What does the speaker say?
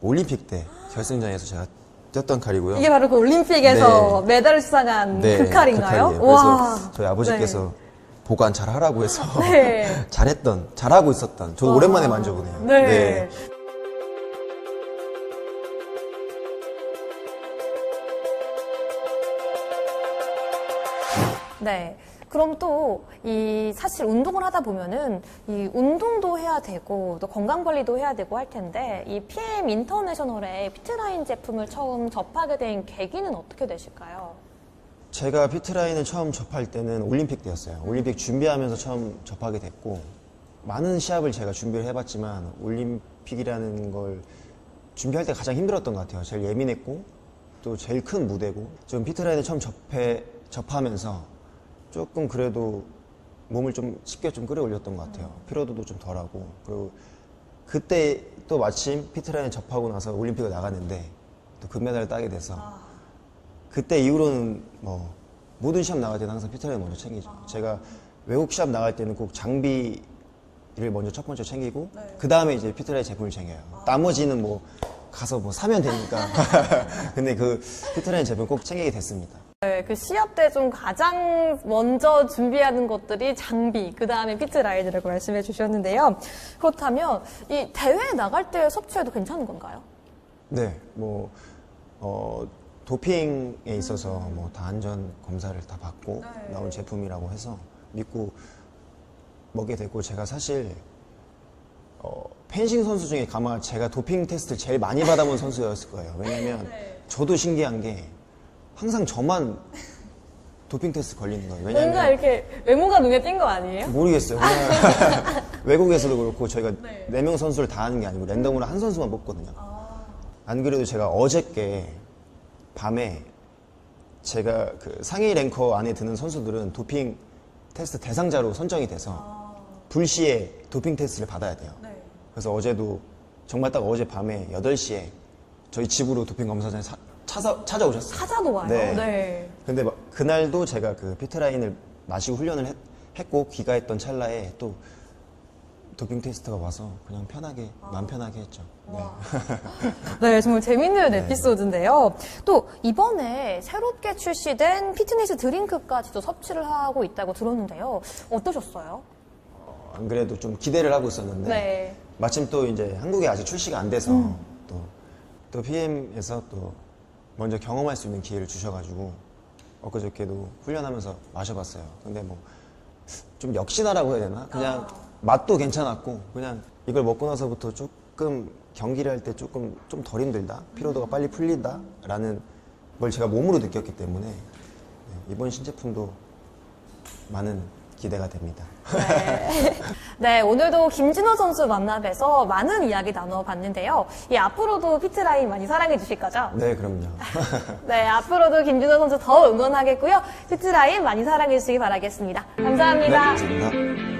올림픽 때 결승전에서 제가 뛰었던 칼이고요. 이게 바로 그 올림픽에서 네. 메달을 수상한 네, 그 칼인가요? 칼이에요. 그래서 저희 아버지께서 보관 잘 하라고 해서 네. 잘했던, 잘하고 있었던. 저도 오랜만에 만져보네요. 네. 네. 그럼 또 이 사실 운동을 하다 보면은 이 운동도 해야 되고 또 건강 관리도 해야 되고 할 텐데 이 PM 인터내셔널의 피트라인 제품을 처음 접하게 된 계기는 어떻게 되실까요? 제가 피트라인을 처음 접할 때는 올림픽 때였어요. 올림픽 준비하면서 처음 접하게 됐고, 많은 시합을 제가 준비를 해봤지만, 올림픽이라는 걸 준비할 때 가장 힘들었던 것 같아요. 제일 예민했고, 또 제일 큰 무대고, 좀 피트라인을 처음 접해, 접하면서 조금 그래도 몸을 좀 쉽게 좀 끌어올렸던 것 같아요. 피로도도 좀 덜하고, 그리고 그때 또 마침 피트라인 접하고 나서 올림픽을 나갔는데, 또 금메달을 따게 돼서, 그때 이후로는 뭐 모든 시합 나갈 때는 항상 피트라인 먼저 챙기죠. 제가 외국 시합 나갈 때는 꼭 장비 를 먼저 첫 번째 챙기고 그 다음에 이제 피트라인 제품을 챙겨요. 나머지는 뭐 가서 뭐 사면 되니까. 근데 그 피트라인 제품 꼭 챙기게 됐습니다. 네, 그 시합 때 좀 가장 먼저 준비하는 것들이 장비, 그 다음에 피트 라인이라고 말씀해 주셨는데요. 그렇다면 이 대회 나갈 때 섭취해도 괜찮은 건가요? 네, 뭐 어, 도핑에 있어서 뭐 다 안전 검사를 다 받고 나온 제품이라고 해서 믿고 먹게 됐고 제가 사실 어, 펜싱 선수 중에 아마 제가 도핑 테스트를 제일 많이 받아본 선수였을 거예요. 왜냐면 저도 신기한 게 항상 저만 도핑 테스트 걸리는 거예요. 뭔가 왜냐면 이렇게 외모가 눈에 띈 거 아니에요? 모르겠어요. 그냥 외국에서도 그렇고 저희가 네명 선수를 다 하는 게 아니고 랜덤으로 한 선수만 뽑거든요. 안 그래도 제가 어저께 밤에 제가 그 상위 랭커 안에 드는 선수들은 도핑 테스트 대상자로 선정이 돼서 불시에 도핑 테스트를 받아야 돼요. 그래서 어제도 정말 딱 어제 밤에 8시에 저희 집으로 도핑 검사장에 사- 찾아, 찾아오셨어요. 찾아놓아요. 네. 네. 근데 막 그날도 제가 그 피트라인을 마시고 훈련을 했, 고 귀가했던 찰나에 또 도핑 테스트가 와서 그냥 편하게 마음 편하게 했죠. 네. 네, 정말 재밌는 에피소드인데요. 또 이번에 새롭게 출시된 피트니스 드링크까지도 섭취를 하고 있다고 들었는데요. 어떠셨어요? 어, 안 그래도 좀 기대를 하고 있었는데 네. 마침 또 이제 한국에 아직 출시가 안 돼서 또, 또 PM에서 또 먼저 경험할 수 있는 기회를 주셔가지고 엊그저께도 훈련하면서 마셔봤어요. 근데 뭐 좀 역시나라고 해야 되나? 그냥 맛도 괜찮았고 그냥 이걸 먹고 나서부터 조금 경기를 할 때 조금 좀 덜 힘들다, 피로도가 빨리 풀린다라는 걸 제가 몸으로 느꼈기 때문에 네, 이번 신제품도 많은 기대가 됩니다. 네, 오늘도 김진호 선수 만나 뵈서 많은 이야기 나눠봤는데요. 이 앞으로도 피트라인 많이 사랑해 주실 거죠? 네, 그럼요. 네, 앞으로도 김진호 선수 더 응원하겠고요. 피트라인 많이 사랑해 주시기 바라겠습니다. 네, 감사합니다. 감사합니다.